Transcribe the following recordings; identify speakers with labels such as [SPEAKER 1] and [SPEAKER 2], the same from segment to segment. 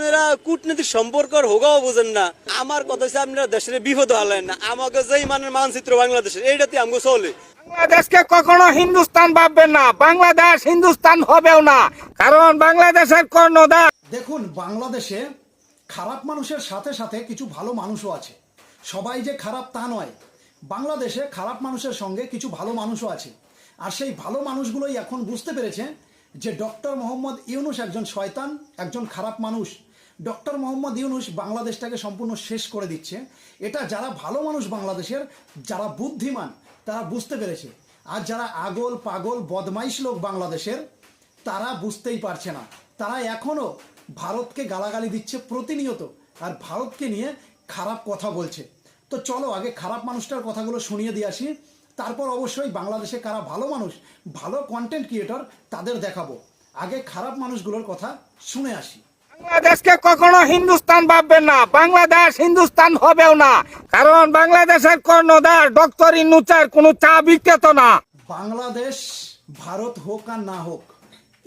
[SPEAKER 1] আপনারা কূটনীতির সম্পর্কর হোগাও বোঝেন না। আমার কথা হচ্ছে আপনারা দেশের বিপদ হালেন না। আমাকে যেই মানের মানচিত্র বাংলাদেশের এইটাতে আমাকে চলে।
[SPEAKER 2] বাংলাদেশকে কখনো হিন্দুস্তান ভাববেন না। বাংলাদেশ হিন্দুস্তান হবেও না। কারণ বাংলাদেশের কর্ণধার
[SPEAKER 3] দেখুন বাংলাদেশে খারাপ মানুষের সাথে সাথে কিছু ভালো মানুষও আছে। সবাই যে খারাপ তা নয়। বাংলাদেশে খারাপ মানুষের সঙ্গে কিছু ভালো মানুষও আছে। আর সেই ভালো মানুষগুলোই এখন বুঝতে পেরেছে যে ডক্টর মোহাম্মদ ইউনুস একজন শয়তান একজন খারাপ মানুষ। ডক্টর মোহাম্মদ ইউনুস বাংলাদেশটাকে সম্পূর্ণ শেষ করে দিচ্ছে। এটা যারা ভালো মানুষ বাংলাদেশের, যারা বুদ্ধিমান, তারা বুঝতে পেরেছে। আর যারা আগল পাগল বদমাইশ লোক বাংলাদেশের, তারা বুঝতেই পারছে না। তারা এখনও ভারতকে গালাগালি দিচ্ছে প্রতিনিয়ত আর ভারতকে নিয়ে খারাপ কথা বলছে। তো চলো আগে খারাপ মানুষটার কথাগুলো শুনিয়ে দিয়ে আসি। তারপর অবশ্যই বাংলাদেশে কারা ভালো মানুষ, ভালো কন্টেন্ট ক্রিয়েটর তাদের দেখাবো। আগে খারাপ মানুষগুলোর কথা শুনে আসি।
[SPEAKER 2] বাংলাদেশকে কখনো হিন্দুস্তান ভাববেন না, বাংলাদেশ হিন্দুস্তান হবেও না। কারণ বাংলাদেশের কর্ণধার ডক্টর ইনুচার কোনো চা বিক্রেতা না।
[SPEAKER 3] বাংলাদেশ ভারত হোক আর না হোক,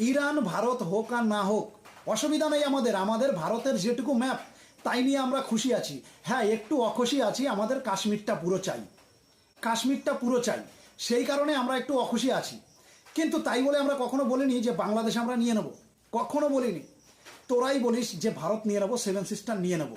[SPEAKER 3] ইরান ভারত হোক আর না হোক, অসুবিধা নেই আমাদের আমাদের ভারতের যেটুকু ম্যাপ তাই নিয়ে আমরা খুশি আছি। হ্যাঁ একটু অখুশি আছি, আমাদের কাশ্মীরটা পুরো চাই। কাশ্মীরটা পুরো চাই, সেই কারণে আমরা একটু অখুশি আছি। কিন্তু তাই বলে আমরা কখনো বলিনি যে বাংলাদেশ আমরা নিয়ে নেব। কখনো বলিনি। তোরাই বলিস যে ভারত নিয়ে নেব সেভেন সিস্টার নিয়ে নেব।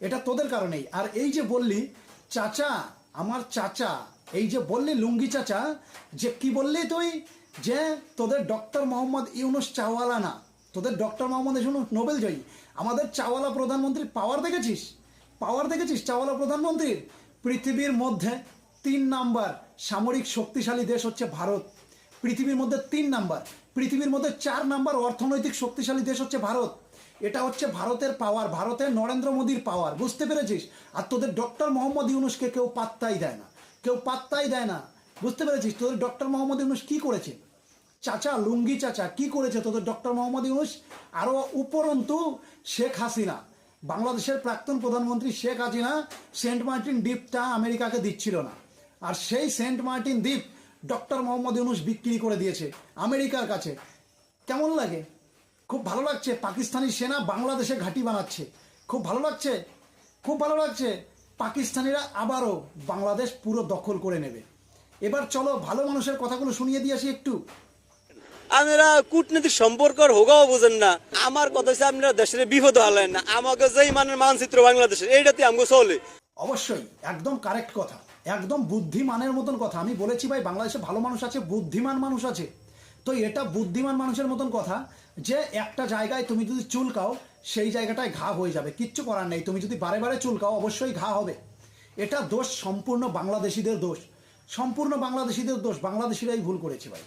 [SPEAKER 3] এটা তোদের কারণেই। আর এই যে বললি, চাচা, আমার চাচা, এই যে বললি লুঙ্গি চাচা, যে কি বললি তুই? যে তোদের ডক্টর মোহাম্মদ ইউনুস চাওয়ালা না। তোদের ডক্টর মোহাম্মদ ইউনুস নোবেল জয়ী। আমাদের চাওয়ালা প্রধানমন্ত্রীর পাওয়ার দেখেছিস? পাওয়ার দেখেছিস চাওয়ালা প্রধানমন্ত্রীর? পৃথিবীর মধ্যে তিন নাম্বার সামরিক শক্তিশালী দেশ হচ্ছে ভারত। পৃথিবীর মধ্যে তিন নাম্বার। পৃথিবীর মধ্যে চার নাম্বার অর্থনৈতিক শক্তিশালী দেশ হচ্ছে ভারত। এটা হচ্ছে ভারতের পাওয়ার ভারতের নরেন্দ্র মোদীর পাওয়ার বুঝতে পেরেছিস? আর তোদের ডক্টর মোহাম্মদ ইউনুসকে কেউ পাত্তাই দেয় না। কেউ পাত্তাই দেয় না। বুঝতে পেরেছিস? তোদের ডক্টর মোহাম্মদ ইউনুস কি করেছে? চাচা, লুঙ্গি চাচা, কি করেছে তোদের ডক্টর মোহাম্মদ ইউনুস? আরও উপরন্তু শেখ হাসিনা, বাংলাদেশের প্রাক্তন প্রধানমন্ত্রী শেখ হাসিনা সেন্ট মার্টিন দ্বীপটা আমেরিকাকে দিচ্ছিল না। আর সেই সেন্ট মার্টিন দ্বীপ ডক্টর মোহাম্মদ ইউনুস বিক্রি করে দিয়েছে আমেরিকার কাছে। কেমন লাগে? খুব ভালো লাগছে পাকিস্তানি সেনা বাংলাদেশে ঘাঁটি বানাচ্ছে। খুব ভালো লাগছে? খুব ভালো লাগছে। পাকিস্তানিরা আবারও বাংলাদেশ পুরো দখল করে নেবে। এবার চলো ভালো মানুষের কথাগুলো শুনিয়ে দিয়ে আসি একটু।
[SPEAKER 1] আপনারা কূটনীতির সম্পর্কর হোগাও বোঝেন না। আমার কথা হচ্ছে আপনারা দেশের বিপদ হালেন না। আমাকে যেই মানের মানচিত্র বাংলাদেশের এইটাতে আমাকে চলে।
[SPEAKER 3] অবশ্যই একদম কারেক্ট কথা। একদম বুদ্ধিমানের মতন কথা। আমি বলেছি ভাই, বাংলাদেশে ভালো মানুষ আছে, বুদ্ধিমান মানুষ আছে। তো এটা বুদ্ধিমান মানুষের মতন কথা যে একটা জায়গায় তুমি যদি চুলকাও, সেই জায়গাটায় ঘা হয়ে যাবে। কিচ্ছু করার নেই। তুমি যদি বারে বারে চুলকাও, অবশ্যই ঘা হবে। এটা দোষ সম্পূর্ণ বাংলাদেশিদের দোষ। সম্পূর্ণ বাংলাদেশিদের দোষ। বাংলাদেশিরাই ভুল করেছে ভাই।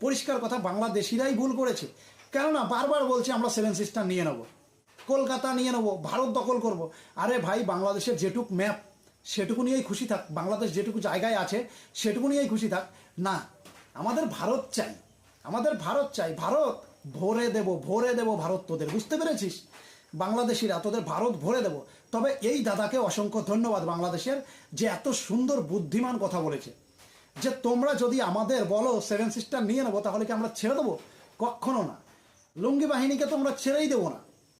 [SPEAKER 3] পরিষ্কার কথা, বাংলাদেশিরাই ভুল করেছে। কেননা, বারবার বলছে আমরা সেভেন সিস্টার নিয়ে নেব। কলকাতা নিয়ে নেব, ভারত দখল করব। আরে ভাই, বাংলাদেশের যেটুক ম্যাপ সেটুকু নিয়েই খুশি থাক, বাংলাদেশ যেটুকু জায়গায় আছে সেটুকু নিয়েই খুশি থাক। না, আমাদের ভারত চাই, আমাদের ভারত চাই, ভারত ভরে দেব ভরে দেব ভারত তোদের, বুঝতে পেরেছিস? বাংলাদেশিরা, তোদের ভারত ভরে দেব। তবে এই দাদাকে অসংখ্য ধন্যবাদ বাংলাদেশের যে এত সুন্দর, বুদ্ধিমান কথা বলেছে। যে তোমরা যদি আমাদের বলো সেভেন সিস্টার নিয়ে নেব, তাহলে কি আমরা ছেড়ে দেবো? কখনো না। লুঙ্গি বাহিনীকে তো আমরা ছেড়েই দেবো না।